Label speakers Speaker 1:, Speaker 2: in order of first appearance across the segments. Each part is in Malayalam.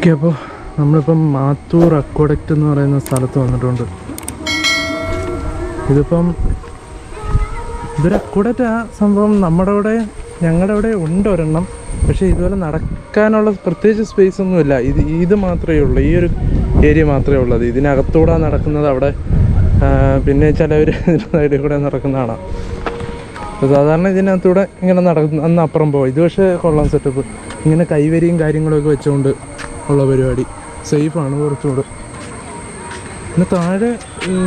Speaker 1: ഓക്കെ അപ്പോൾ നമ്മളിപ്പം മാത്തൂർ അക്വഡക്റ്റ് എന്ന് പറയുന്ന സ്ഥലത്ത് വന്നിട്ടുണ്ട്. ഇതിപ്പം ഇതൊരു അക്വഡക്റ്റ് ആ സംഭവം നമ്മുടെ അവിടെ ഞങ്ങളുടെ അവിടെ ഉണ്ട് ഒരെണ്ണം. പക്ഷേ ഇതുപോലെ നടക്കാനുള്ള പ്രത്യേകിച്ച് സ്പേസ് ഒന്നുമില്ല ഇത് ഇത് മാത്രമേ ഉള്ളൂ. ഈ ഒരു ഏരിയ മാത്രമേ ഉള്ളത് ഇതിനകത്തൂടെ നടക്കുന്നത് അവിടെ പിന്നെ ചിലവർ സൈഡിൽ കൂടെ നടക്കുന്നതാണ്. സാധാരണ ഇതിനകത്തൂടെ ഇങ്ങനെ നടക്കുന്ന അന്ന് അപ്പുറം പോകും ഇത് പക്ഷേ കൊള്ളാം സെറ്റപ്പ് ഇങ്ങനെ കൈവരിയും കാര്യങ്ങളൊക്കെ വെച്ചുകൊണ്ട് ഉള്ള പരിപാടി. സേഫാണ് കുറച്ചുകൂടെ. പിന്നെ താഴെ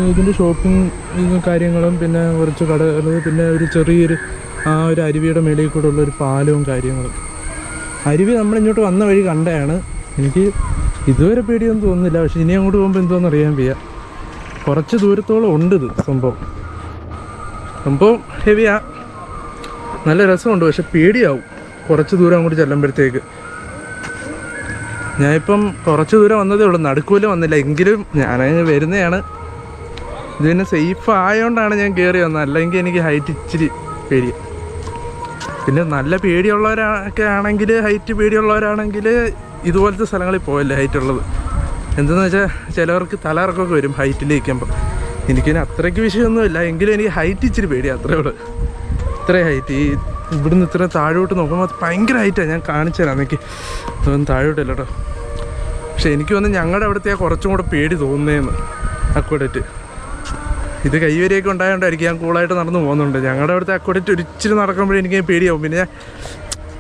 Speaker 1: ഇതിന്റെ ഷോപ്പിംഗ് കാര്യങ്ങളും പിന്നെ കുറച്ച് കട പിന്നെ ഒരു ചെറിയൊരു ആ ഒരു അരുവിയുടെ മേളിൽ കൂടെ ഉള്ളൊരു പാലവും കാര്യങ്ങളും. അരുവി നമ്മൾ ഇങ്ങോട്ട് വന്ന വഴി കണ്ടതാണ്. എനിക്ക് ഇതുവരെ പേടിയൊന്നും തോന്നുന്നില്ല. പക്ഷെ ഇനി അങ്ങോട്ട് പോകുമ്പോൾ എന്തോന്ന് അറിയാൻ വയ്യ. കുറച്ച് ദൂരത്തോളം ഉണ്ട് ഇത് സംഭവം. സംഭവം ഹെവിയാ. നല്ല രസമുണ്ട്. പക്ഷെ പേടിയാവും. കുറച്ച് ദൂരം അങ്ങോട്ട് ചെല്ലുമ്പോഴത്തേക്ക്. ഞാനിപ്പം കുറച്ച് ദൂരം വന്നതേ ഉള്ളൂ. നടുക്കൂല വന്നില്ല. എങ്കിലും ഞാൻ വരുന്നതാണ്. ഇത് പിന്നെ സേഫ് ആയതുകൊണ്ടാണ് ഞാൻ കയറി വന്നത്. അല്ലെങ്കിൽ എനിക്ക് ഹൈറ്റ് ഇച്ചിരി പേടി. പിന്നെ നല്ല പേടിയുള്ളവരൊക്കെ ആണെങ്കിൽ ഹൈറ്റ് പേടിയുള്ളവരാണെങ്കിൽ ഇതുപോലത്തെ സ്ഥലങ്ങളിൽ പോയല്ലേ ഹൈറ്റ് ഉള്ളത്. എന്തെന്ന് വെച്ചാൽ ചിലവർക്ക് തലറക്കൊക്കെ വരും ഹൈറ്റിൽ ഇരിക്കുമ്പോൾ എനിക്കിനി അത്രയ്ക്ക് വിഷയമൊന്നുമില്ല. എങ്കിലും എനിക്ക് ഹൈറ്റ് ഇച്ചിരി പേടിയാണ് അത്രേ ഉള്ളൂ. ഇത്രയും ഹൈറ്റ് ഈ ഇവിടുന്ന് ഇത്ര താഴോട്ട് നോക്കുമ്പോൾ അത് ഭയങ്കര ഹൈറ്റാണ് ഞാൻ കാണിച്ചു തരാം എനിക്ക് അതൊന്നും താഴോട്ടില്ല കേട്ടോ പക്ഷെ എനിക്ക് വന്ന് ഞങ്ങളുടെ അവിടുത്തെ കുറച്ചും കൂടെ പേടി തോന്നുന്നതെന്ന് അക്വഡറ്റ്. ഇത് കൈവരിയൊക്കെ ഉണ്ടായതുകൊണ്ടായിരിക്കും ഞാൻ കൂളായിട്ട് നടന്നു പോകുന്നുണ്ട്. ഞങ്ങളുടെ അവിടുത്തെ അക്വഡറ്റ് ഒരിച്ചിരി നടക്കുമ്പോഴേ എനിക്ക് പേടിയാവും. പിന്നെ ഞാൻ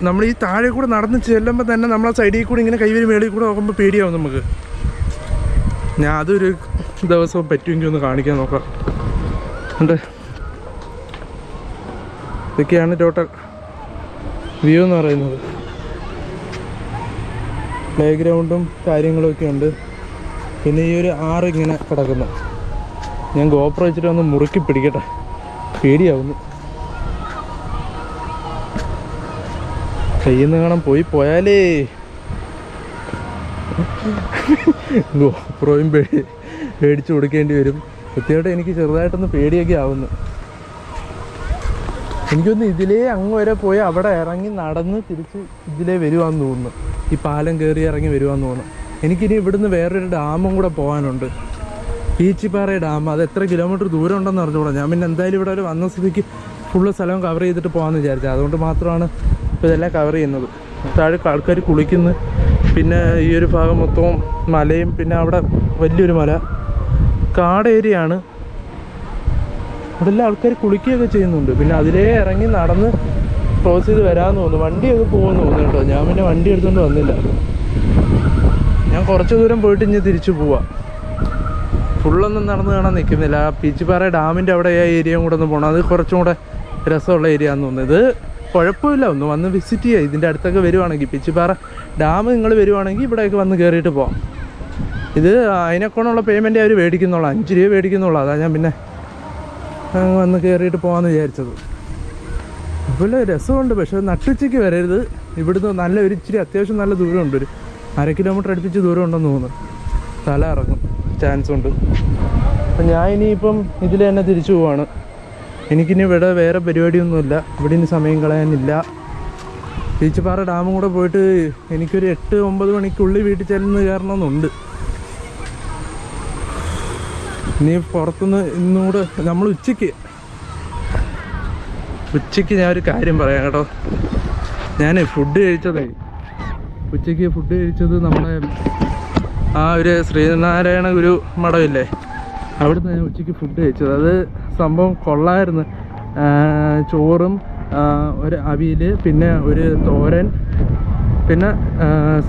Speaker 1: നമ്മൾ ഈ താഴെ കൂടെ നടന്ന് ചെല്ലുമ്പോൾ തന്നെ നമ്മളെ സൈഡിൽ കൂടി ഇങ്ങനെ കൈവരി മേളിൽ കൂടെ നോക്കുമ്പോൾ പേടിയാവും നമുക്ക്. ഞാൻ അതൊരു ദിവസവും പറ്റുമെങ്കിൽ ഒന്ന് കാണിക്കാൻ നോക്കാം. ഉണ്ട്. ഇതൊക്കെയാണ് ടോട്ടൽ വ്യൂ എന്ന് പറയുന്നത്. പ്ലേ ഗ്രൗണ്ടും കാര്യങ്ങളൊക്കെ ഉണ്ട്. പിന്നെ ഈ ഒരു ആറ് ഇങ്ങനെ കിടക്കുന്നു. ഞാൻ ഗോപ്ര വെച്ചിട്ട് ഒന്ന് മുറുക്കി പിടിക്കട്ടെ. പേടിയാവുന്നു. കയ്യിൽ നിന്ന് കാണാൻ പോയി പോയാലേ. ഗോപ്രോയും പേടി പേടിച്ചു കൊടുക്കേണ്ടി വരും. കൃത്യമായിട്ട് എനിക്ക് ചെറുതായിട്ടൊന്ന് പേടിയൊക്കെ ആവുന്നു. എനിക്കൊന്ന് ഇതിലേ അങ്ങ് വരെ പോയി അവിടെ ഇറങ്ങി നടന്ന് തിരിച്ച് ഇതിലേ വരുവാന്ന് തോന്നുന്നു. ഈ പാലം കയറി ഇറങ്ങി വരുവാന്ന് തോന്നുന്നു. എനിക്കിനി ഇവിടുന്ന് വേറൊരു ഡാമും കൂടെ പോകാനുണ്ട്. പീച്ചിപ്പാറ ഡാം അത് എത്ര കിലോമീറ്റർ ദൂരം ഉണ്ടെന്ന് അറിഞ്ഞുകൂടാ. ഞാൻ പിന്നെ എന്തായാലും ഇവിടെ ഒരു വന്ന സ്ഥിതിക്ക് ഫുള്ള് സ്ഥലം കവർ ചെയ്തിട്ട് പോകാമെന്ന് വിചാരിച്ചത്. അതുകൊണ്ട് മാത്രമാണ് ഇപ്പോൾ ഇതെല്ലാം കവർ ചെയ്യുന്നത്. താഴെ ആൾക്കാർ കുളിക്കുന്നു. പിന്നെ ഈ ഒരു ഭാഗം മൊത്തവും മലയും പിന്നെ അവിടെ വലിയൊരു മല. കാട് ഏരിയ ആണ് അവിടെ എല്ലാം ആൾക്കാർ കുളിക്കുകയൊക്കെ ചെയ്യുന്നുണ്ട്. പിന്നെ അതിലേ ഇറങ്ങി നടന്ന് ക്രോസ് ചെയ്ത് വരാമെന്ന് തോന്നുന്നു. വണ്ടിയൊക്കെ പോകുമെന്ന് തോന്നുന്നു കേട്ടോ. ഞാൻ പിന്നെ വണ്ടി എടുത്തുകൊണ്ട് വന്നില്ല. ഞാൻ കുറച്ച് ദൂരം പോയിട്ട് ഇനി തിരിച്ചു പോവാം. ഫുള്ളൊന്നും നടന്ന് കാണാൻ നിൽക്കുന്നില്ല. ആ പീച്ചിപ്പാറ ഡാമിന്റെ അവിടെ ആ ഏരിയയും കൂടെ ഒന്ന് പോകണം അത് കുറച്ചും കൂടെ രസമുള്ള ഏരിയ എന്ന് തോന്നുന്നു. ഇത് കുഴപ്പമില്ല. ഒന്ന് വന്ന് വിസിറ്റ് ചെയ്യുക ഇതിന്റെ അടുത്തൊക്കെ വരുവാണെങ്കിൽ പിച്ചിപ്പാറ ഡാം നിങ്ങൾ വരുവാണെങ്കിൽ ഇവിടെയൊക്കെ വന്ന് കയറിയിട്ട് പോവാം. ഇത് അതിനെക്കൊണ്ടുള്ള പേയ്മെന്റ് അവർ മേടിക്കുന്നുള്ളൂ. അഞ്ച് രൂപ മേടിക്കുന്നുള്ളൂ. അതാ ഞാൻ പിന്നെ അങ്ങ് വന്ന് കയറിയിട്ട് പോകാമെന്ന് വിചാരിച്ചത്. ഇവിടെ രസമുണ്ട് പക്ഷെ നട്ടുച്ചയ്ക്ക് വരരുത്. ഇവിടുന്ന് നല്ല ഒരു ഇച്ചിരി അത്യാവശ്യം നല്ല ദൂരമുണ്ട്. ഒരു അര കിലോമീറ്റർ അടുപ്പിച്ച് ദൂരം ഉണ്ടെന്ന് തോന്നുന്നു. തല ഇറങ്ങും. ചാൻസ് ഉണ്ട്. അപ്പം ഞാൻ ഇനിയിപ്പം ഇതിൽ തന്നെ തിരിച്ചു പോവാണ്. എനിക്കിനി ഇവിടെ വേറെ പരിപാടിയൊന്നുമില്ല. ഇവിടെ ഇനി സമയം കളയാനില്ല. ബീച്ചുപാറ ഡാമും കൂടെ പോയിട്ട് എനിക്കൊരു എട്ട് ഒമ്പത് മണിക്കുള്ളിൽ വീട്ടിൽ ചെല്ലുന്ന കയറണമെന്നുണ്ട്. ഇനി പുറത്തുനിന്ന് ഇന്നുകൂടെ നമ്മൾ ഉച്ചയ്ക്ക് ഉച്ചയ്ക്ക് ഞാൻ ഒരു കാര്യം പറയാം കേട്ടോ. ഞാൻ ഫുഡ് കഴിച്ചതേ. ഉച്ചയ്ക്ക് ഫുഡ് കഴിച്ചത് നമ്മുടെ ആ ഒരു ശ്രീനാരായണ ഗുരു മഠമില്ലേ? അവിടുന്ന് ഞാൻ ഉച്ചയ്ക്ക് ഫുഡ് കഴിച്ചത്. അത് സംഭവം കൊള്ളായിരുന്നു. ചോറും ഒരു അവിയൽ പിന്നെ ഒരു തോരൻ പിന്നെ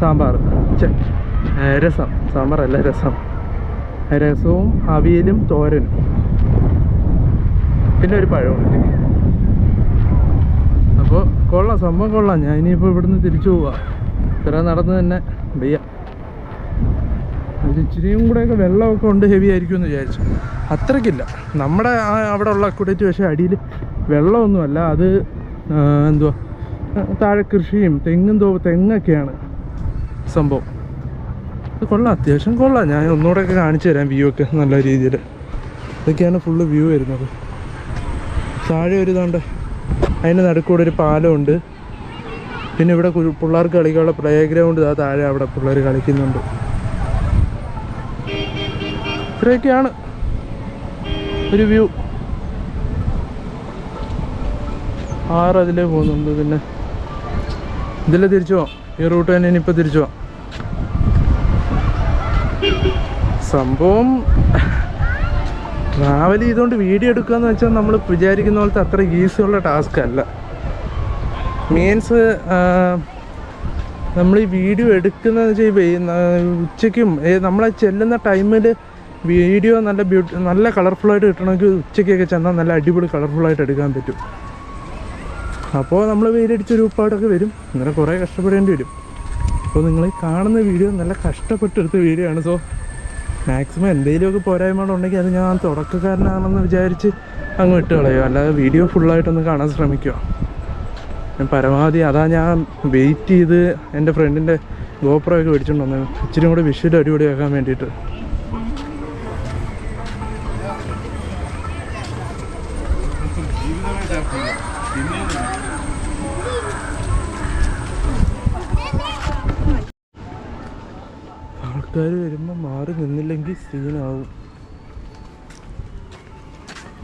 Speaker 1: സാമ്പാർ. രസം. സാമ്പാറല്ല രസം. രസവും അവിയലും തോരനും. പിന്നെ ഒരു പഴവും. അപ്പോൾ കൊള്ളാം സംഭവം കൊള്ളാം. ഞാൻ ഇനിയിപ്പോൾ ഇവിടുന്ന് തിരിച്ചു പോവാം. ഇത്ര നടന്ന് തന്നെ വയ്യ. ഇച്ചിരിയും കൂടെയൊക്കെ വെള്ളമൊക്കെ ഉണ്ട് ഹെവി ആയിരിക്കും എന്ന് വിചാരിച്ചു. അത്രയ്ക്കില്ല. നമ്മുടെ അവിടെ ഉള്ള അക്കുഡേറ്റ് പക്ഷേ അടിയിൽ വെള്ളമൊന്നുമല്ല. അത് എന്തുവാ? താഴെ കൃഷിയും തെങ്ങും തോ തെങ്ങൊക്കെയാണ് സംഭവം. കൊള്ളാം അത്യാവശ്യം കൊള്ളാം. ഞാൻ ഒന്നുകൂടെയൊക്കെ കാണിച്ചു തരാം വ്യൂ ഒക്കെ നല്ല രീതിയിൽ ഇതൊക്കെയാണ് ഫുള്ള് വ്യൂ വരുന്നത്. താഴെ ഒരു ഇതുണ്ട്. അതിന്റെ നടുക്കൂടെ ഒരു പാലമുണ്ട്. പിന്നെ ഇവിടെ പിള്ളേർക്ക് കളിക്കാനുള്ള പ്ലേ ഗ്രൗണ്ട് ഇതാ താഴെ അവിടെ പിള്ളേർ കളിക്കുന്നുണ്ട്. ഇത്രയൊക്കെയാണ് ഒരു വ്യൂ ആറ് അതിലേ പോകുന്നുണ്ട് പിന്നെ. ഇതിലെ തിരിച്ചു പോവാം. ഈ റൂട്ട് തന്നെ ഇനിയിപ്പോൾ തിരിച്ചു പോവാം. സംഭവം ട്രാവൽ ചെയ്തുകൊണ്ട് വീഡിയോ എടുക്കുക എന്ന് വെച്ചാൽ നമ്മൾ വിചാരിക്കുന്ന പോലത്തെ അത്ര ഈസിയുള്ള ടാസ്ക് അല്ല. മീൻസ് നമ്മൾ ഈ വീഡിയോ എടുക്കുന്നതെന്ന് വെച്ചാൽ ഉച്ചയ്ക്കും നമ്മളെ ചെല്ലുന്ന ടൈമിൽ വീഡിയോ നല്ല ബ്യൂട്ടി നല്ല കളർഫുള്ളായിട്ട് കിട്ടണമെങ്കിൽ ഉച്ചയ്ക്കൊക്കെ ചെന്നാൽ നല്ല അടിപൊളി കളർഫുള്ളായിട്ട് എടുക്കാൻ പറ്റും. അപ്പോൾ നമ്മൾ വെയിലടിച്ചൊരു ഉപ്പാടൊക്കെ വരും. അങ്ങനെ കുറേ കഷ്ടപ്പെടേണ്ടി വരും. അപ്പോൾ നിങ്ങൾ കാണുന്ന വീഡിയോ നല്ല കഷ്ടപ്പെട്ടെടുത്ത വീഡിയോ ആണ്. സോ മാക്സിമം എന്തെങ്കിലുമൊക്കെ പോരായ്മകളുണ്ടെങ്കിൽ അത് ഞാൻ തുടക്കക്കാരനാണെന്ന് വിചാരിച്ച് അങ്ങ് വിട്ട് കളയോ അല്ലാതെ വീഡിയോ ഫുള്ളായിട്ടൊന്ന് കാണാൻ ശ്രമിക്കുക. ഞാൻ പരമാവധി അതാ ഞാൻ വെയിറ്റ് ചെയ്ത് എന്റെ ഫ്രണ്ടിന്റെ ഗോപ്രയൊക്കെ മേടിച്ചുകൊണ്ട് വന്നത് ഇച്ചിരി കൂടെ വിഷ്വൽ അടിപൊളിയാക്കാൻ വേണ്ടിയിട്ട്. ആൾക്കാർ വരുമ്പോൾ മാറി നിന്നില്ലെങ്കിൽ സീനാവും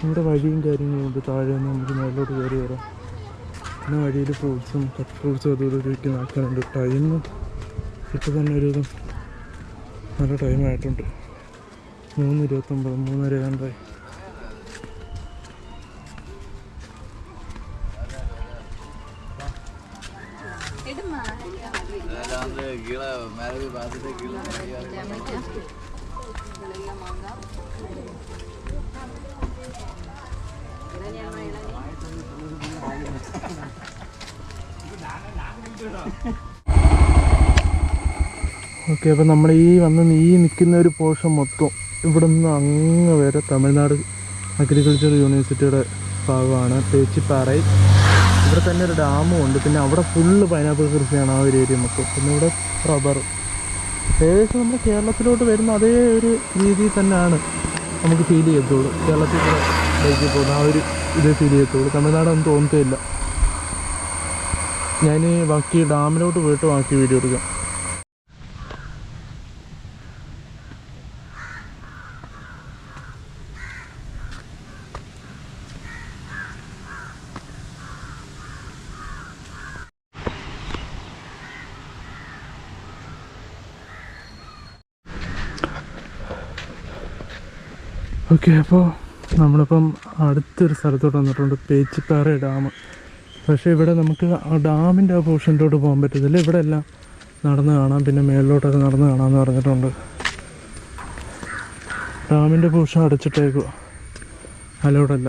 Speaker 1: ഇവിടെ വഴിയും കാര്യങ്ങളും ഉണ്ട്. താഴെ നിന്ന് നമുക്ക് മേലോട്ട് കയറി വരാം. പിന്നെ വഴിയിൽ ഫ്രൂട്ട്സും കട്ട് ഫ്രൂട്ട്സും അതും ഇതൊക്കെ വിൽക്കുന്ന ടൈം ഇപ്പോൾ തന്നെ ഒരു നല്ല ടൈമായിട്ടുണ്ട് മൂന്ന് ഇരുപത്തൊമ്പത് മൂന്നര ഏതാണ്ടായി
Speaker 2: मैं भी बात से गिल
Speaker 1: ഓക്കെ അപ്പം നമ്മൾ ഈ വന്ന് ഈ നിൽക്കുന്ന ഒരു പോർഷൻ മൊത്തം ഇവിടെ നിന്ന് അങ്ങ് വരെ തമിഴ്നാട് അഗ്രികൾച്ചർ യൂണിവേഴ്സിറ്റിയുടെ ഭാഗമാണ്. തേച്ചിപ്പാറയിൽ. ഇവിടെ തന്നെ ഒരു ഡാമും ഉണ്ട്. പിന്നെ അവിടെ ഫുള്ള് പൈനാപ്പിൾ കൃഷിയാണ് ആ ഒരു ഏരിയ മൊത്തം. പിന്നെ ഇവിടെ റബ്ബർ ഏകദേശം നമ്മൾ കേരളത്തിലോട്ട് വരുന്ന അതേ ഒരു രീതിയിൽ തന്നെയാണ് നമുക്ക് ഫീൽ ചെയ്യത്തുള്ളൂ. കേരളത്തിൽ ബൈക്കിൽ പോകുന്ന ആ ഒരു ഇതേ ഫീൽ ചെയ്യത്തുള്ളൂ. തമിഴ്നാടൊന്നും തോന്നത്തില്ല ഞാൻ ബാക്കി ഡാമിലോട്ട് പോയിട്ട് ബാക്കി വീഡിയോ എടുക്കാം. ഓക്കെ അപ്പോൾ നമ്മളിപ്പം അടുത്തൊരു സ്ഥലത്തോട്ട് വന്നിട്ടുണ്ട് പേച്ചിപ്പാറ ഡാം. പക്ഷേ ഇവിടെ നമുക്ക് ആ ഡാമിന്റെ ആ പോർഷനിലോട്ട് പോകാൻ പറ്റത്തില്ല. ഇവിടെ എല്ലാം നടന്ന് കാണാം പിന്നെ മേളിലോട്ടൊക്കെ നടന്ന് കാണാമെന്ന് പറഞ്ഞിട്ടുണ്ട്. ഡാമിന്റെ പോർഷൻ അടച്ചിട്ടേക്കുക അലോടല്ല.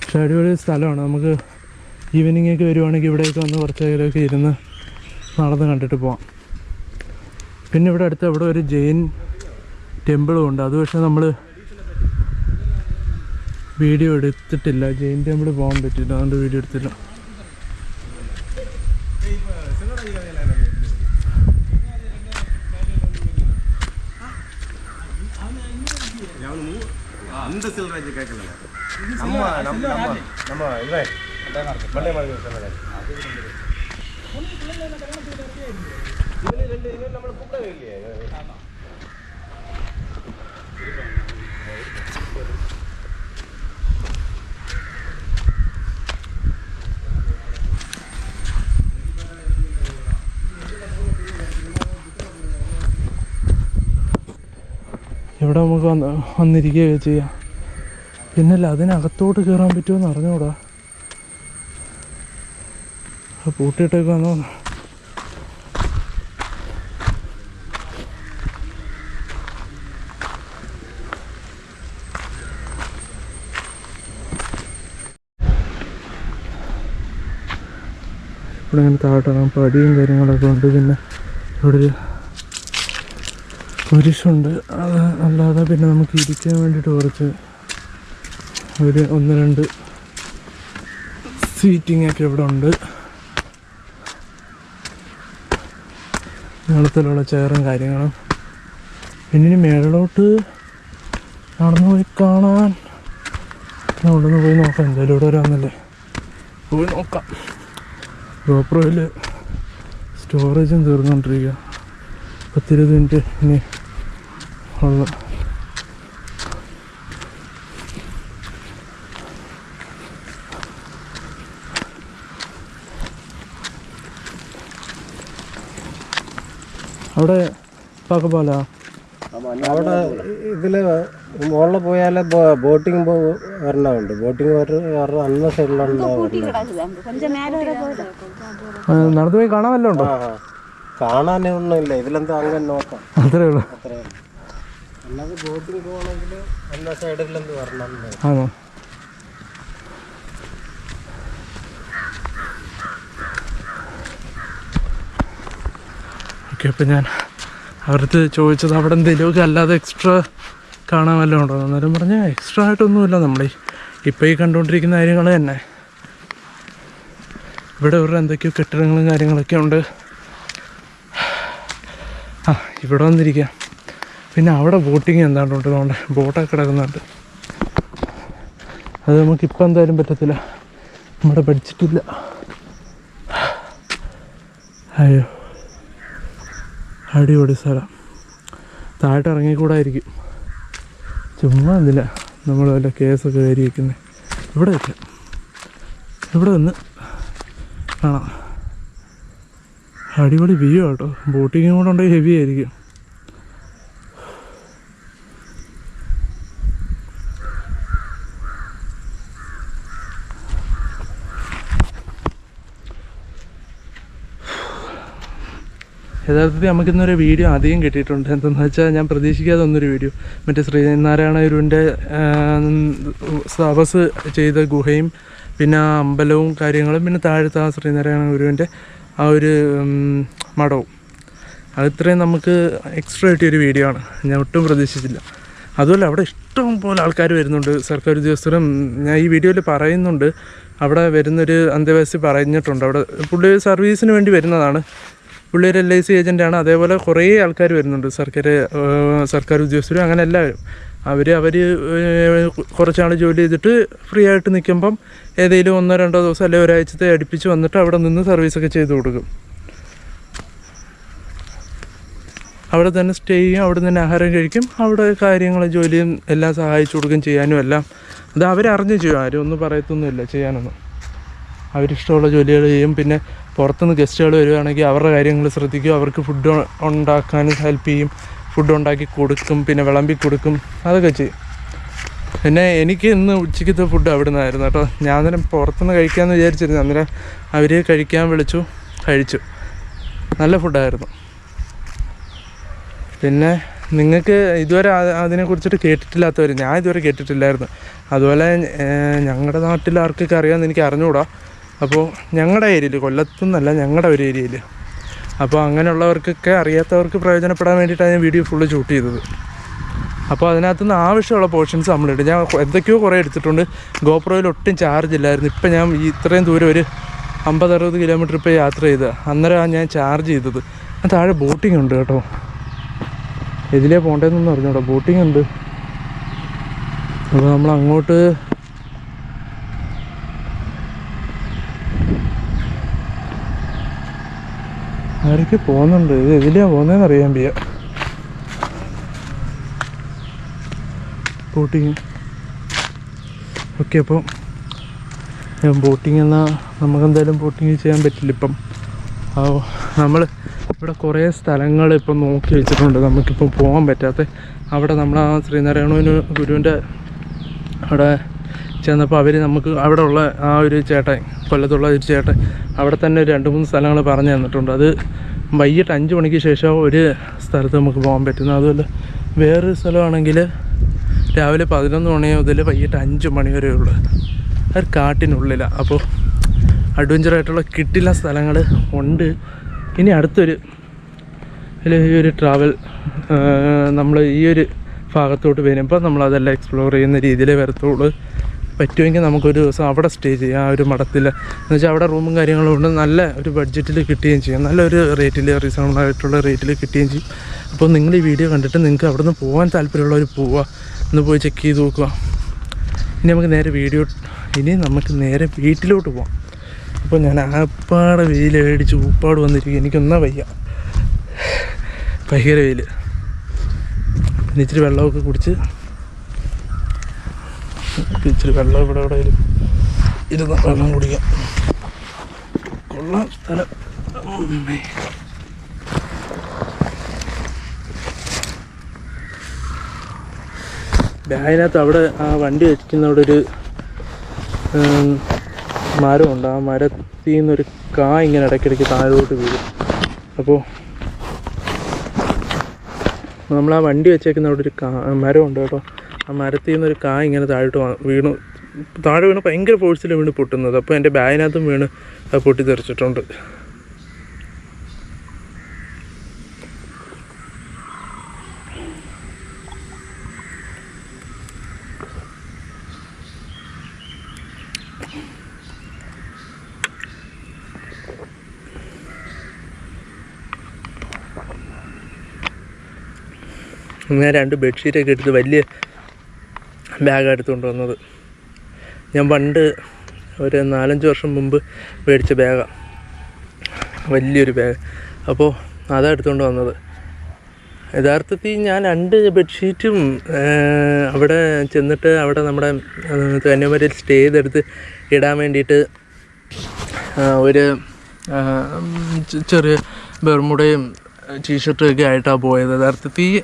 Speaker 1: പക്ഷെ അടിപൊളി സ്ഥലമാണ്. നമുക്ക് ഈവനിങ്ങൊക്കെ വരുവാണെങ്കിൽ ഇവിടെയൊക്കെ വന്ന് കുറച്ച് നേരമൊക്കെ ഇരുന്ന് നടന്ന് കണ്ടിട്ട് പോവാം. പിന്നെ ഇവിടെ അടുത്ത് അവിടെ ഒരു ജെയിൻ ടെമ്പിളും ഉണ്ട് അത് പക്ഷെ നമ്മൾ വീഡിയോ എടുത്തിട്ടില്ല ജെയിൻ ടെമ്പിൾ പോകാൻ പറ്റില്ല അതുകൊണ്ട് വീഡിയോ എടുത്തില്ല
Speaker 3: அந்த சில்லராஜ் கேட்கல நம்ம நம்ம நம்ம நம்ம இவன் மண்டே மாதிரி சொன்னது നമ്മൾ കൂടെ ഇല്ലേ
Speaker 1: ഇവിടെ നമുക്ക് വന്ന് വന്നിരിക്കുകയൊക്കെ ചെയ്യാം. പിന്നല്ല അതിനകത്തോട്ട് കയറാൻ പറ്റുമെന്ന് അറിഞ്ഞൂടാ. പൂട്ടിയിട്ടൊക്കെ വന്നോ. ഇവിടെ ഇങ്ങനെ താഴോട്ടാണ് പടിയും കാര്യങ്ങളൊക്കെ ഉണ്ട്. പിന്നെ ഇവിടെ ഒരു കുരിശുണ്ട്. അത് അല്ലാതെ പിന്നെ നമുക്ക് ഇരിക്കാൻ വേണ്ടിയിട്ട് കുറച്ച് ഒരു ഒന്ന് രണ്ട് ഒക്കെ ഇവിടെ ഉണ്ട്. നീളത്തിലുള്ള ചെയറും കാര്യങ്ങളും. പിന്നെ ഇനി മേളിലോട്ട് നടന്നു പോയി കാണാൻ. അവിടെ നിന്ന് പോയി നോക്കാം. എന്തായാലും ഇവിടെ വരാമെന്നല്ലേ. പോയി നോക്കാം. ഗോപ്രോയിൽ സ്റ്റോറേജും തീർന്നുകൊണ്ടിരിക്കുക പത്തിരുപത് മിനിറ്റ് ഇനി ഉള്ളു അവിടെ പാക്കപ്പാലോ
Speaker 3: അവിടെ ഇതിൽ മുകളിൽ പോയാൽ ബോട്ടിംഗ് വരണമുണ്ട് ബോട്ടിംഗ് അന്ന സൈഡിലുണ്ടാവും
Speaker 1: നടന്നു പോയി കാണാൻ വല്ലതും ഉണ്ടോ?
Speaker 3: കാണാനേ ഒന്നുമില്ല ഇതിലെന്താ അങ്ങനെ നോക്കാം.
Speaker 1: അത്രേ ഉള്ളൂ.
Speaker 3: അത്രേ ഉള്ളൂ. അല്ലാതെ
Speaker 1: ആണോ? ഓക്കെ അപ്പം ഞാൻ അവരടുത്ത് ചോദിച്ചത് അവിടെ എന്തെങ്കിലുമൊക്കെ അല്ലാതെ എക്സ്ട്രാ കാണാൻ വല്ലതും ഉണ്ടോ? എന്നാലും പറഞ്ഞാൽ എക്സ്ട്രാ ആയിട്ടൊന്നുമില്ല നമ്മൾ ഇപ്പോൾ ഈ കണ്ടുകൊണ്ടിരിക്കുന്ന കാര്യങ്ങൾ തന്നെ. ഇവിടെ ഇവരുടെ എന്തൊക്കെയോ കെട്ടിടങ്ങളും കാര്യങ്ങളൊക്കെ ഉണ്ട്. ആ ഇവിടെ വന്നിരിക്കാം. പിന്നെ അവിടെ ബോട്ടിങ് എന്താണ്ടുണ്ട് അതുകൊണ്ട് ബോട്ടൊക്കെ കിടക്കുന്നുണ്ട്. അത് നമുക്കിപ്പോൾ എന്തായാലും പറ്റത്തില്ല. നമ്മുടെ പഠിച്ചിട്ടില്ല അയ്യോ. അടിപൊളി സ്ഥലം. താഴോട്ട് ഇറങ്ങിക്കൂടായിരിക്കും. ചുമ്മാ എന്തില്ല നമ്മൾ വല്ല കേസൊക്കെ കയറി വയ്ക്കുന്നത് ഇവിടെ വയ്ക്കാം ഇവിടെ നിന്ന് കാണാം. അടിപൊളി വ്യൂ കേട്ടോ ബോട്ടിങ്ങും കൂടെ ഉണ്ടെങ്കിൽ ഹെവി ആയിരിക്കും. യഥാർത്ഥത്തിൽ നമുക്കിന്നൊരു വീഡിയോ അധികം കിട്ടിയിട്ടുണ്ട്. എന്തെന്ന് വെച്ചാൽ ഞാൻ പ്രതീക്ഷിക്കാതെ ഒന്നൊരു വീഡിയോ. മറ്റേ ശ്രീനാരായണ ഗുരുവിന്റെ തപസ് ചെയ്ത ഗുഹയും പിന്നെ ആ അമ്പലവും കാര്യങ്ങളും പിന്നെ താഴത്തെ ആ ശ്രീനാരായണ ഗുരുവിന്റെ ആ ഒരു മഠവും. അതിത്രയും നമുക്ക് എക്സ്ട്രാ കിട്ടിയൊരു വീഡിയോ ആണ്. ഞാൻ ഒട്ടും പ്രതീക്ഷിച്ചില്ല. അതുപോലെ അവിടെ ഇഷ്ടം പോലെ ആൾക്കാർ വരുന്നുണ്ട്. സർക്കാർ ഉദ്യോഗസ്ഥരും ഞാൻ ഈ വീഡിയോയിൽ പറയുന്നുണ്ട്. അവിടെ വരുന്നൊരു അന്തേവാസി പറഞ്ഞിട്ടുണ്ട്. അവിടെ പുള്ളി സർവീസിന് വേണ്ടി വരുന്നതാണ്. പുള്ളി ഒരു എൽ ഐ സി ഏജന്റാണ് അതേപോലെ കുറേ ആൾക്കാർ വരുന്നുണ്ട്. സർക്കാർ സർക്കാർ ഉദ്യോഗസ്ഥരും അങ്ങനെ എല്ലാവരും. അവർ അവർ കുറച്ചാൾ ജോലി ചെയ്തിട്ട് ഫ്രീ ആയിട്ട് നിൽക്കുമ്പം ഏതെങ്കിലും ഒന്നോ രണ്ടോ ദിവസം അല്ലെങ്കിൽ ഒരാഴ്ചത്തെ അടുപ്പിച്ച് വന്നിട്ട് അവിടെ നിന്ന് സർവീസൊക്കെ ചെയ്ത് കൊടുക്കും. അവിടെ തന്നെ സ്റ്റേ ചെയ്യും. അവിടെ തന്നെ ആഹാരം കഴിക്കും. അവിടെ കാര്യങ്ങൾ ജോലിയും എല്ലാം സഹായിച്ചു കൊടുക്കും ചെയ്യാനും എല്ലാം. അത് അവരറിഞ്ഞ് ചെയ്യും. ആരും ഒന്നും പറയത്തൊന്നുമില്ല ചെയ്യാനൊന്നും. അവരിഷ്ടമുള്ള ജോലികൾ ചെയ്യും. പിന്നെ പുറത്തുനിന്ന് ഗസ്റ്റുകൾ വരുവാണെങ്കിൽ അവരുടെ കാര്യങ്ങൾ ശ്രദ്ധിക്കും. അവർക്ക് ഫുഡ് ഉണ്ടാക്കാനും ഹെൽപ്പ് ചെയ്യും. ഫുഡ് ഉണ്ടാക്കി കൊടുക്കും പിന്നെ വിളമ്പി കൊടുക്കും. അതൊക്കെ ചെയ്യും. പിന്നെ എനിക്ക് ഇന്ന് ഉച്ചയ്ക്കത്തെ ഫുഡ് അവിടെ നിന്നായിരുന്നു കേട്ടോ. ഞാൻ അന്നേരം പുറത്തുനിന്ന് കഴിക്കാമെന്ന് വിചാരിച്ചിരുന്നു. അന്നേരം അവർ കഴിക്കാൻ വിളിച്ചു കഴിച്ചു. നല്ല ഫുഡായിരുന്നു പിന്നെ നിങ്ങൾക്ക് ഇതുവരെ അതിനെക്കുറിച്ചിട്ട് കേട്ടിട്ടില്ലാത്തവർ ഞാൻ ഇതുവരെ കേട്ടിട്ടില്ലായിരുന്നു. അതുപോലെ ഞങ്ങളുടെ നാട്ടിൽ ആർക്കൊക്കെ അറിയാമെന്ന് എനിക്ക് അറിഞ്ഞുകൂടാ അപ്പോൾ ഞങ്ങളുടെ ഏരിയയിൽ കൊല്ലത്തുനിന്നല്ല ഞങ്ങളുടെ ഒരു ഏരിയയിൽ. അപ്പോൾ അങ്ങനെയുള്ളവർക്കൊക്കെ അറിയാത്തവർക്ക് പ്രയോജനപ്പെടാൻ വേണ്ടിയിട്ടാണ് ഞാൻ വീഡിയോ ഫുള്ള് ഷൂട്ട് ചെയ്തത്. അപ്പോൾ അതിനകത്ത് നിന്ന് ആവശ്യമുള്ള പോർഷൻസ് നമ്മളിട്ട് ഞാൻ എന്തൊക്കെയോ കുറേ എടുത്തിട്ടുണ്ട്. ഗോപ്രോയിൽ ഒട്ടും ചാർജ് ഇല്ലായിരുന്നു. ഇപ്പം ഞാൻ ഇത്രയും ദൂരം ഒരു അമ്പത് അറുപത് കിലോമീറ്റർ ഇപ്പോൾ യാത്ര ചെയ്ത് അന്നേരമാണ് ഞാൻ ചാർജ് ചെയ്തത്. താഴെ ബോട്ടിംഗ് ഉണ്ട് കേട്ടോ. ഇതിലേ പോകേണ്ടതെന്നൊന്നും അറിഞ്ഞോട്ടോ ബോട്ടിംഗ് ഉണ്ട്. അപ്പോൾ നമ്മൾ അങ്ങോട്ട് ആരൊക്കെ പോകുന്നുണ്ട്? ഇത് എതിലെയാ പോകുന്നതെന്ന് അറിയാൻ വയ്യ. ബോട്ടിങ്. ഓക്കെ അപ്പോൾ ബോട്ടിങ് എന്നാൽ നമുക്കെന്തായാലും ബോട്ടിങ് ചെയ്യാൻ പറ്റില്ല. ഇപ്പം നമ്മൾ ഇവിടെ കുറേ സ്ഥലങ്ങൾ ഇപ്പം നോക്കി വെച്ചിട്ടുണ്ട്. നമുക്കിപ്പം പോകാൻ പറ്റാത്ത. അവിടെ നമ്മൾ ആ ശ്രീനാരായണ ഗുരുവിന്റെ അവിടെ ചെന്നപ്പോൾ അവർ നമുക്ക് അവിടെ ഉള്ള ആ ഒരു ചേട്ടൻ കൊല്ലത്തുള്ള ഒരു അവിടെ തന്നെ രണ്ട് മൂന്ന് സ്ഥലങ്ങൾ പറഞ്ഞു തന്നിട്ടുണ്ട്. അത് വൈകിട്ട് അഞ്ച് മണിക്ക് ശേഷം ഒരു സ്ഥലത്ത് നമുക്ക് പോകാൻ പറ്റുന്നു. അതുപോലെ വേറൊരു സ്ഥലമാണെങ്കിൽ രാവിലെ പതിനൊന്ന് മണി മുതൽ വൈകിട്ട് അഞ്ച് മണി വരെ ഉള്ളു. അത് കാട്ടിനുള്ളിലാണ് അപ്പോൾ അഡ്വഞ്ചറായിട്ടുള്ള കിട്ടില്ല സ്ഥലങ്ങൾ ഉണ്ട്. ഇനി അടുത്തൊരു ഈ ഒരു ട്രാവൽ നമ്മൾ ഈ ഒരു ഭാഗത്തോട്ട് വരുമ്പോൾ നമ്മൾ അതെല്ലാം എക്സ്പ്ലോർ ചെയ്യുന്ന രീതിയിലേ വരത്തുള്ളൂ. പറ്റുമെങ്കിൽ നമുക്കൊരു ദിവസം അവിടെ സ്റ്റേ ചെയ്യാം ആ ഒരു മഠത്തിൽ. എന്ന് വെച്ചാൽ അവിടെ റൂമും കാര്യങ്ങളും ഉണ്ട്. നല്ല ഒരു ബഡ്ജറ്റിൽ കിട്ടുകയും ചെയ്യും. നല്ലൊരു റേറ്റിൽ റീസണബിൾ ആയിട്ടുള്ള റേറ്റിൽ കിട്ടുകയും ചെയ്യും. അപ്പോൾ നിങ്ങൾ ഈ വീഡിയോ കണ്ടിട്ട് നിങ്ങൾക്ക് അവിടെ നിന്ന് പോകാൻ താല്പര്യമുള്ളവർ പോവുക ഒന്ന് പോയി ചെക്ക് ചെയ്ത് നോക്കുക. ഇനി നമുക്ക് നേരെ വീഡിയോ ഇനി നമുക്ക് നേരെ വീട്ടിലോട്ട് പോവാം. അപ്പോൾ ഞാൻ ആപ്പാട് വെയിൽ ഊപ്പാട് വന്നിരിക്കും എനിക്കൊന്നാ വയ്യ. ഭയങ്കര വെയിൽ പിന്നെ വെള്ളമൊക്കെ കുടിച്ച് ഇച്ചിരി വെള്ളം ഇവിടെ എവിടെയെങ്കിലും ഇരുന്ന് വെള്ളം കുടിക്കാം. കൊള്ളാം. സ്ഥലം. ബാഗിനകത്ത് അവിടെ ആ വണ്ടി വെക്കുന്ന അവിടെ ഒരു മരമുണ്ട്. ആ മരത്തിൽ നിന്നൊരു കാ ഇങ്ങനെ ഇടയ്ക്കിടയ്ക്ക് താഴോട്ട് വീഴും. അപ്പോൾ നമ്മൾ ആ വണ്ടി വെച്ചേക്കുന്ന അവിടെ ഒരു കാ മരമുണ്ട് കേട്ടോ. ആ മരത്തിൽ നിന്നൊരു കാ ഇങ്ങനെ താഴോട്ട് വീണു. താഴെ വീണ് ഭയങ്കര ഫോഴ്സിൽ വീണ് പൊട്ടുന്നത്. അപ്പോൾ എന്റെ ബാഗിനകത്തും വീണ് അത് പൊട്ടിത്തെറിച്ചിട്ടുണ്ട്. ഞാൻ രണ്ട് ബെഡ്ഷീറ്റൊക്കെ എടുത്ത് വലിയ ബാഗ് എടുത്തുകൊണ്ട് വന്നത്. ഞാൻ പണ്ട് ഒരു നാലഞ്ച് വർഷം മുമ്പ് മേടിച്ച ബാഗാണ് വലിയൊരു ബാഗ്. അപ്പോൾ അതാണ് എടുത്തുകൊണ്ട് വന്നത്. യഥാർത്ഥത്തിൽ ഞാൻ രണ്ട് ബെഡ്ഷീറ്റും അവിടെ ചെന്നിട്ട് അവിടെ നമ്മുടെ കന്യാകുമാരിയിൽ സ്റ്റേ ചെയ്തെടുത്ത് ഇടാൻ വേണ്ടിയിട്ട് ഒരു ചെറിയ ബെർമുടയും ടീഷർട്ടും ഒക്കെ ആയിട്ടാണ് പോയത്. യഥാർത്ഥത്തിൽ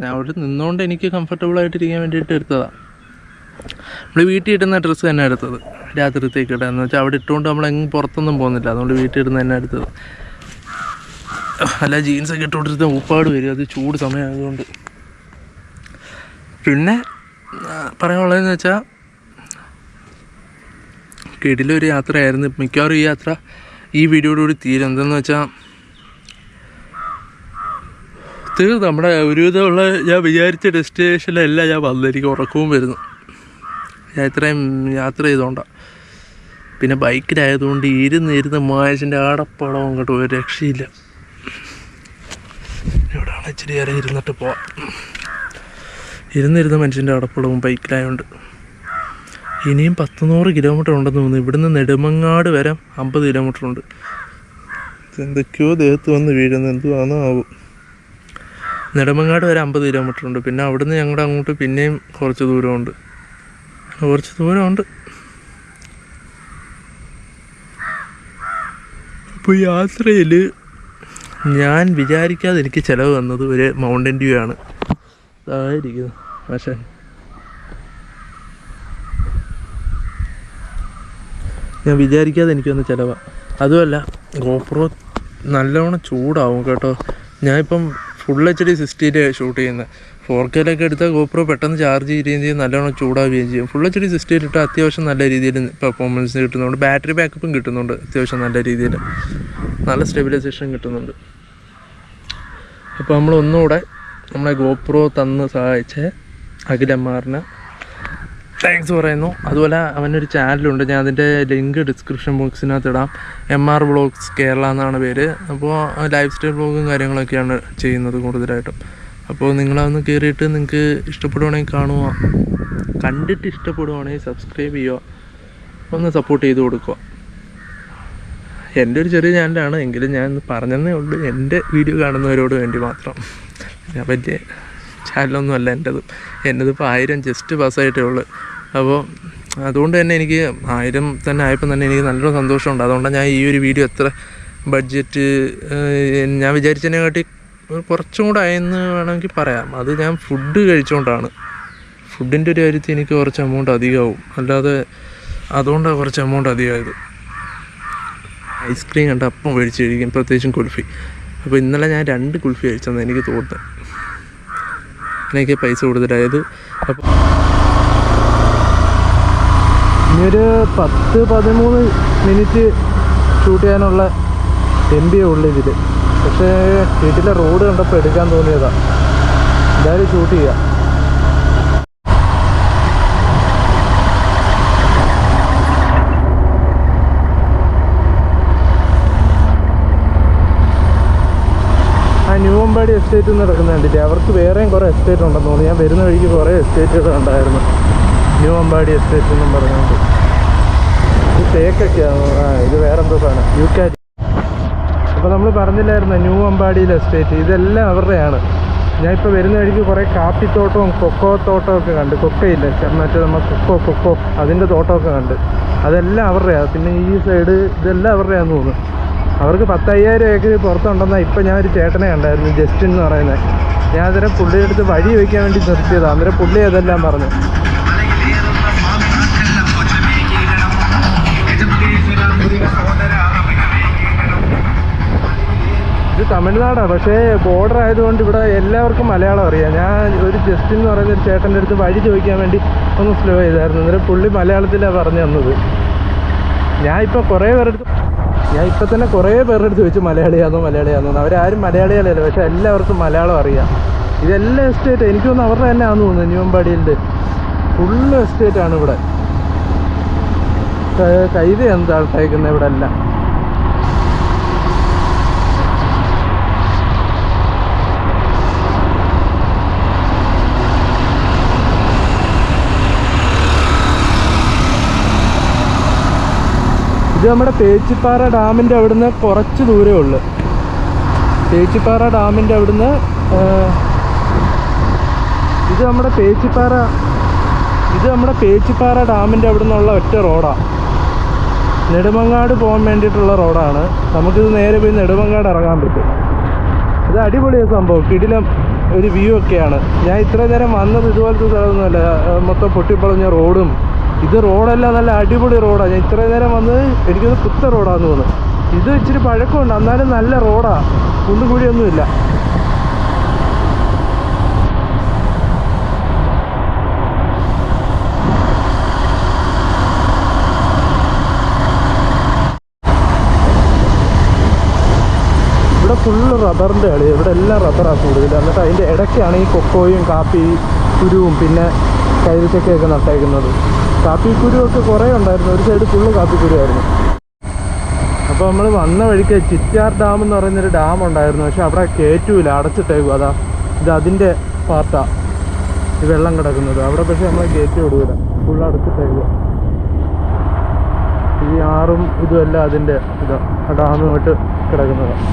Speaker 1: ഞാൻ അവിടെ നിന്നുകൊണ്ട് എനിക്ക് കംഫർട്ടബിൾ ആയിട്ട് ഇരിക്കാൻ വേണ്ടിയിട്ട് എടുത്തതാണ് നമ്മൾ വീട്ടിൽ ഇടുന്ന ഡ്രസ്സ് തന്നെ എടുത്തത്. രാത്രിത്തേക്ക് ഇടാൻ എന്ന് വെച്ചാൽ അവിടെ ഇട്ടുകൊണ്ട് നമ്മൾ എങ്ങും പുറത്തൊന്നും പോകുന്നില്ല. അതുകൊണ്ട് വീട്ടിൽ ഇടുന്ന തന്നെ എടുത്തത്. അല്ല ജീൻസൊക്കെ ഇട്ടുകൊണ്ടിരുന്ന ഉപ്പാട് വരും. അത് ചൂട് സമയമായതുകൊണ്ട് പിന്നെ പറയാനുള്ളതെന്ന് വെച്ചാൽ കിടിലൊരു യാത്രയായിരുന്നു. മിക്കവാറും ഈ യാത്ര ഈ വീഡിയോയോടുകൂടി തീരും. എന്തെന്ന് വെച്ചാൽ തീർന്നു നമ്മുടെ ഒരുവിധമുള്ള ഞാൻ വിചാരിച്ച ഡെസ്റ്റിനേഷനിലല്ല ഞാൻ വന്നിരിക്കും ഉറക്കവും വരുന്നു. ഞാൻ ഇത്രയും യാത്ര ചെയ്തോണ്ടാണ് പിന്നെ ബൈക്കിലായതുകൊണ്ട് ഇരുന്ന് ഇരുന്ന് മായച്ചിന്റെ ആടപ്പടം അങ്ങോട്ട് ഒരു രക്ഷയില്ല. ഇവിടെയാണ് ഇച്ചിരി നേരം ഇരുന്നിട്ട് പോവാം. ഇരുന്നിരുന്ന മനുഷ്യന്റെ അടപ്പടവും ബൈക്കിലായതുകൊണ്ട് ഇനിയും പത്ത് നൂറ് കിലോമീറ്റർ ഉണ്ടെന്ന് തോന്നുന്നു. ഇവിടുന്ന് നെടുമങ്ങാട് വരെ അമ്പത് കിലോമീറ്റർ ഉണ്ട്. എന്തൊക്കെയോ ദേഹത്ത് വന്ന് വീഴുന്നു എന്തുവാണോ ആവും. നെടുമങ്ങാട് വരെ അമ്പത് കിലോമീറ്റർ ഉണ്ട്. പിന്നെ അവിടുന്ന് ഞങ്ങളുടെ അങ്ങോട്ട് പിന്നെയും കുറച്ച് ദൂരമുണ്ട്. കുറച്ച് ദൂരമുണ്ട്. അപ്പോൾ യാത്രയിൽ ഞാൻ വിചാരിക്കാതെ എനിക്ക് ചിലവ് വന്നത് ഒരു മൗണ്ടൻ വ്യൂ ആണ്. അതായിരിക്കുന്നു പക്ഷേ ഞാൻ വിചാരിക്കാതെ എനിക്ക് വന്ന ചിലവാണ് അതുമല്ല ഗോപ്രോ നല്ലവണ്ണം ചൂടാവും കേട്ടോ. ഞാനിപ്പം ഫുൾ എച്ച് ഡി സിക്സ്റ്റിയിൽ ഷൂട്ട് ചെയ്യുന്നത് ഫോർ കെയിലൊക്കെ എടുത്താൽ ഗോപ്രോ പെട്ടെന്ന് ചാർജ് ചെയ്യുകയും ചെയ്യും നല്ലവണ്ണം ചൂടാവുകയും ചെയ്യും. ഫുൾ എച്ച് ഡി സിക്സ്റ്റിയിലിട്ട് അത്യാവശ്യം നല്ല രീതിയിൽ പെർഫോമൻസ് കിട്ടുന്നുണ്ട്. ബാറ്ററി ബാക്കപ്പും കിട്ടുന്നുണ്ട് അത്യാവശ്യം നല്ല രീതിയിൽ. നല്ല സ്റ്റെബിലൈസേഷൻ കിട്ടുന്നുണ്ട്. അപ്പോൾ നമ്മൾ ഒന്നുകൂടെ നമ്മളെ ഗോപ്രോ തന്ന് സഹായിച്ച അഖിലന്മാറിന് താങ്ക്സ് പറയുന്നു. അതുപോലെ അവനൊരു ചാനലുണ്ട് ഞാൻ അതിന്റെ ലിങ്ക് ഡിസ്ക്രിപ്ഷൻ ബോക്സിനകത്ത് ഇടാം. എം ആർ വ്ളോഗ്സ് കേരള എന്നാണ് പേര്. അപ്പോൾ ലൈഫ് സ്റ്റൈൽ വ്ളോഗും കാര്യങ്ങളൊക്കെയാണ് ചെയ്യുന്നത് കൂടുതലായിട്ടും. അപ്പോൾ നിങ്ങളതൊന്ന് കയറിയിട്ട് നിങ്ങൾക്ക് ഇഷ്ടപ്പെടുവാണെങ്കിൽ കാണുക. കണ്ടിട്ട് ഇഷ്ടപ്പെടുവാണെങ്കിൽ സബ്സ്ക്രൈബ് ചെയ്യുക. ഒന്ന് സപ്പോർട്ട് ചെയ്ത് കൊടുക്കുക. എന്റെ ഒരു ചെറിയ ചാനലാണ് എങ്കിലും ഞാൻ പറഞ്ഞതേ ഉള്ളൂ. എന്റെ വീഡിയോ കാണുന്നവരോട് വേണ്ടി മാത്രം. വലിയ ചാനലൊന്നും അല്ല എന്റെത്. എന്റെതിപ്പോൾ ആയിരം ജസ്റ്റ് പാസ്സായിട്ടേ ഉള്ളൂ. അപ്പോൾ അതുകൊണ്ട് തന്നെ എനിക്ക് ആയിരം തന്നെ ആയപ്പോൾ തന്നെ എനിക്ക് നല്ലൊരു സന്തോഷമുണ്ട്. അതുകൊണ്ടാണ് ഞാൻ ഈ ഒരു വീഡിയോ എത്ര ബഡ്ജറ്റ് ഞാൻ വിചാരിച്ചതിനെക്കാട്ടി കുറച്ചും കൂടെ ആയെന്ന് വേണമെങ്കിൽ പറയാം. അത് ഞാൻ ഫുഡ് കഴിച്ചുകൊണ്ടാണ് ഫുഡിന്റെ ഒരു കാര്യത്തിൽ എനിക്ക് കുറച്ച് എമൗണ്ട് അധികമാവും. അല്ലാതെ അതുകൊണ്ടാണ് കുറച്ച് എമൗണ്ട് അധികമായത്. ഐസ്ക്രീം കണ്ട് അപ്പം മേടിച്ച് കഴിക്കും. പ്രത്യേകിച്ചും കുൽഫി. അപ്പോൾ ഇന്നലെ ഞാൻ രണ്ട് കുൽഫി കഴിച്ചെന്ന് എനിക്ക് തോന്നുന്നത്. എനിക്ക് പൈസ കൂടുതലായത് അപ്പോൾ ഇനിയൊരു പത്ത് പതിമൂന്ന് മിനിറ്റ് ഷൂട്ട് ചെയ്യാനുള്ള എം ബി ഉള്ളു ഇതിൽ പക്ഷേ വീട്ടിലെ റോഡ് കണ്ടപ്പോൾ എടുക്കാൻ തോന്നിയതാണ് എന്തായാലും ഷൂട്ട് ചെയ്യാം. ന്യൂവമ്പാടി എസ്റ്റേറ്റ് എന്ന് നടക്കുന്ന കണ്ടില്ലേ? അവർക്ക് വേറെയും കുറേ എസ്റ്റേറ്റ് ഉണ്ടെന്ന് തോന്നുന്നു. ഞാൻ വരുന്ന വഴിക്ക് കുറേ എസ്റ്റേറ്റുകൾ ഉണ്ടായിരുന്നു ന്യൂ അമ്പാടി എസ്റ്റേറ്റ് എന്നും പറഞ്ഞുകൊണ്ട്. ഇത് തേക്കൊക്കെയാണ് ആ ഇത് വേറെന്തോ സാധനം. യു കാറ്റ് അപ്പോൾ നമ്മൾ പറഞ്ഞില്ലായിരുന്നു ന്യൂ അമ്പാടിയിലെ എസ്റ്റേറ്റ് ഇതെല്ലാം അവരുടെയാണ്. ഞാൻ ഇപ്പോൾ വരുന്ന വഴിക്ക് കുറേ കാപ്പിത്തോട്ടവും കൊക്കോ തോട്ടവും ഒക്കെ കണ്ട്. കൊക്കയില്ല? മറ്റേ നമ്മൾ കൊക്കോ കൊക്കോ അതിന്റെ തോട്ടമൊക്കെ കണ്ട്. അതെല്ലാം അവരുടെയാണ് പിന്നെ ഈ സൈഡ് ഇതെല്ലാം അവരുടെയാന്ന് തോന്നുന്നു. അവർക്ക് പത്തയ്യായിരം ഏക്കർ പുറത്തുണ്ടെന്നാൽ ഇപ്പം ഞാൻ ഒരു ചേട്ടനെ കണ്ടായിരുന്നു ജസ്റ്റിൻ എന്ന് പറയുന്നത് ഞാൻ അന്നേരം പുള്ളിയുടെ അടുത്ത് വഴി വയ്ക്കാൻ വേണ്ടി നിർത്തിയതാണ് അന്നേരം പുള്ളി അതെല്ലാം പറഞ്ഞു. ഇത് തമിഴ്നാടാണ് പക്ഷേ ബോർഡർ ആയതുകൊണ്ട് ഇവിടെ എല്ലാവർക്കും മലയാളം അറിയാം. ഞാൻ ഒരു ജസ്റ്റിൻ എന്ന് പറയുന്ന ഒരു ചേട്ടന്റെ അടുത്ത് വഴി ചോദിക്കാൻ വേണ്ടി ഒന്ന് സ്ലോ ചെയ്തായിരുന്നു. അന്നേരം പുള്ളി മലയാളത്തിലാണ് പറഞ്ഞു തന്നത്. ഞാൻ ഇപ്പോൾ കുറേ പേരുടെ അടുത്ത് ഞാൻ ഇപ്പം തന്നെ കുറേ പേരുടെ അടുത്ത് മലയാളിയാണോ മലയാളിയാണോ അവരാരും മലയാളികളല്ല പക്ഷെ എല്ലാവർക്കും മലയാളം അറിയാം. ഇതെല്ലാം എസ്റ്റേറ്റ് എനിക്ക് തോന്നുന്നു അവരുടെ തന്നെ ആണെന്ന് തോന്നുന്നു ന്യൂമ്പാടിയിലെ ഫുള്ള് എസ്റ്റേറ്റ് ആണ് ഇവിടെ. കൈത എന്താ ഇട്ടേക്കുന്നത് ഇവിടെ എല്ലാം നമ്മുടെ തേച്ചിപ്പാറ ഡാമിന്റെ അവിടുന്ന് കുറച്ച് ദൂരമേ ഉള്ളു. തേച്ചിപ്പാറ ഡാമിന്റെ അവിടുന്ന് ഇത് നമ്മുടെ തേച്ചിപ്പാറ ഇത് നമ്മുടെ തേച്ചിപ്പാറ ഡാമിന്റെ അവിടുന്നുള്ള ഒറ്റ റോഡാണ് നെടുമങ്ങാട് പോകാൻ വേണ്ടിയിട്ടുള്ള റോഡാണ്. നമുക്കിത് നേരെ പോയി നെടുമങ്ങാട് ഇറങ്ങാൻ പറ്റും. ഇത് അടിപൊളിയാണ് സംഭവം. കിടിലം ഒരു വ്യൂ ഒക്കെയാണ്. ഞാൻ ഇത്ര നേരം വന്നത് ഇതുപോലത്തെ സ്ഥലമൊന്നുമല്ല. മൊത്തം പൊട്ടിപ്പൊളഞ്ഞ റോഡും ഇത് റോഡല്ല നല്ല അടിപൊളി റോഡാണ് ഞാൻ ഇത്ര നേരം വന്ന് എനിക്കത് പുത്ത റോഡാന്ന് തോന്നുന്നു. ഇത് ഇച്ചിരി പഴക്കമുണ്ട് എന്നാലും നല്ല റോഡാണ് കുണ്ടുകൂടിയൊന്നുമില്ല ഇവിടെ ഫുള്ള് റബ്ബറിന്റെ കളി ഇവിടെ എല്ലാം റബ്ബറാണ് കൂടുതൽ. എന്നിട്ട് അതിന്റെ ഇടയ്ക്കാണ് ഈ കൊക്കോയും കാപ്പി കുരുവും പിന്നെ കൈതച്ചക്കയൊക്കെ നട്ടേക്കുന്നത്. കാപ്പി കുരുവൊക്കെ കുറേ ഉണ്ടായിരുന്നു. ഒരു സൈഡ് ഫുള്ള് കാപ്പി ആയിരുന്നു അപ്പോൾ നമ്മൾ വന്ന വഴിക്ക് ചിറ്റാർ ഡാം എന്ന് പറയുന്നൊരു ഡാം ഉണ്ടായിരുന്നു. പക്ഷെ അവിടെ കയറ്റൂല അടച്ചിട്ടേക്കും. അതാ ഇത് അതിന്റെ പാർട്ടാണ് ഈ വെള്ളം കിടക്കുന്നത്. അവിടെ പക്ഷെ നമ്മൾ കയറ്റി വിടൂല. ഫുള്ള് അടച്ചിട്ടേക്കുക ഈ ആറും ഇതുമെല്ലാം അതിന്റെ ഇതാ ആ ഡാമുമായിട്ട് കിടക്കുന്നതാണ്